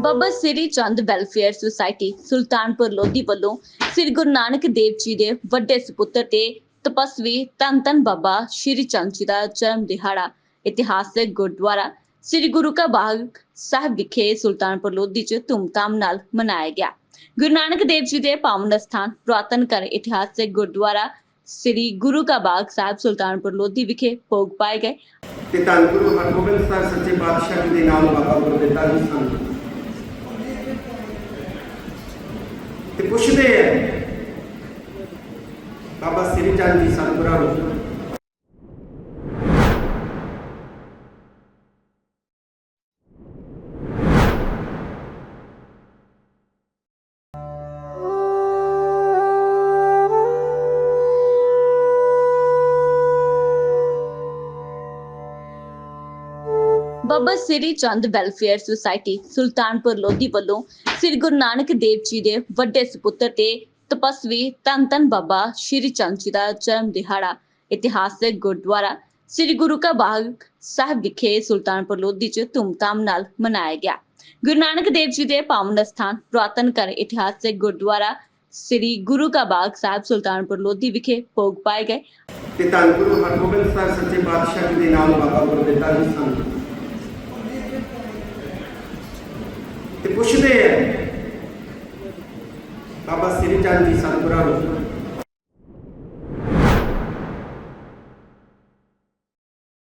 ਬਾਬਾ Sri Chand welfare society Sultanpur Lodhi ਵੱਲੋਂ ਸ੍ਰੀ ਗੁਰੂ ਨਾਨਕ ਦੇਵ ਜੀ ਦੇ ਵੱਡੇ ਸੁਪੁੱਤਰ ਤੇ ਤਪਸਵੀ ਧੰਨ ਧੰਨ ਬਾਬਾ ਸ੍ਰੀ ਚੰਦ ਜੀ ਦਾ ਜਨਮ ਦਿਹਾੜਾ, ਇਤਿਹਾਸਕ ਗੁਰਦੁਆਰਾ ਸ੍ਰੀ ਗੁਰੂ ਕਾ ਬਾਗ ਸਾਹਿਬ ਵਿਖੇ ਸੁਲਤਾਨਪੁਰ ਲੋਧੀ 'ਚ ਧੂਮਧਾਮ ਨਾਲ ਮਨਾਇਆ ਗਿਆ। ਗੁਰੂ ਨਾਨਕ ਦੇਵ ਜੀ ਦੇ ਪਾਵਨ ਸਥਾਨ ਪੁਰਾਤਨ ਕਰ ਇਤਿਹਾਸਕ ਗੁਰਦੁਆਰਾ ਸ੍ਰੀ ਗੁਰੂ ਕਾ ਬਾਗ ਸਾਹਿਬ ਸੁਲਤਾਨਪੁਰ ਲੋਧੀ ਵਿਖੇ ਭੋਗ ਪਾਏ ਗਏ। ਤੇ ਧੰਨ ਗੁਰੂ ਹਰਗੋਬਿੰਦ ਸਾਹਿਬ ਸੱਚੇ ਪਾਤਸ਼ਾਹ ਜੀ ਦੇ ਨਾਮ ਬਾਬਾ ਗੁਰਦਿੱਤਾ ਜੀ ਸਨ ਤੇ ਪੁੱਛਦੇ ਆ। ਬਾਬਾ ਸ੍ਰੀ ਚੰਦ ਜੀ ਸਤਿਗੁਰਾਂ ਨੂੰ ਬਾਬਾ ਸ੍ਰੀ ਚੰਦ ਵੈਲਫੇਅਰ ਸੁਸਾਇਟੀ ਸੁਲਤਾਨਪੁਰ ਲੋਧੀ ਵੱਲੋਂ ਸ੍ਰੀ ਗੁਰੂ ਨਾਨਕ ਦੇਵ ਜੀ ਦੇ ਵੱਡੇ ਸੁਪੁੱਤਰ ਤੇ ਤਪਸਵੀ ਧੰਨ ਧੰਨ ਬਾਬਾ ਸ੍ਰੀ ਚੰਦ ਜੀ ਦਾ ਜਨਮ ਦਿਹਾੜਾ ਇਤਿਹਾਸਕ ਗੁਰਦੁਆਰਾ ਸ੍ਰੀ ਗੁਰੂ ਕਾ ਬਾਗ ਸਾਹਿਬ ਵਿਖੇ ਸੁਲਤਾਨਪੁਰ ਲੋਧੀ 'ਚ ਧੂਮਧਾਮ ਨਾਲ ਮਨਾਇਆ ਗਿਆ। ਗੁਰੂ ਨਾਨਕ ਦੇਵ ਜੀ ਦੇ ਪਾਵਨ ਸਥਾਨ ਪੁਰਾਤਨ ਕਰ ਇਤਿਹਾਸਕ ਗੁਰਦੁਆਰਾ ਸ੍ਰੀ ਗੁਰੂ ਕਾ ਬਾਗ ਸਾਹਿਬ, ਸੁਲਤਾਨਪੁਰ ਲੋਧੀ ਵਿਖੇ ਭੋਗ ਪਾਏ ਗਏ। ਤੇ ਧੰਨ ਗੁਰੂ ਹਰਗੋਬਿੰਦ ਸਾਹਿਬ ਸੱਚੇ ਪਾਤਸ਼ਾਹ ਜੀ ਦੇ ਨਾਮ ਬਾਬਾ ਗੁਰਦਿੱਤਾ ਜੀ ਸਨ ਤੇ ਪੁੱਛਦੇ ਆ। ਬਾਬਾ ਸ੍ਰੀ ਚੰਦ ਜੀ ਸਤਿਗੁਰਾਂ ਨੂੰ।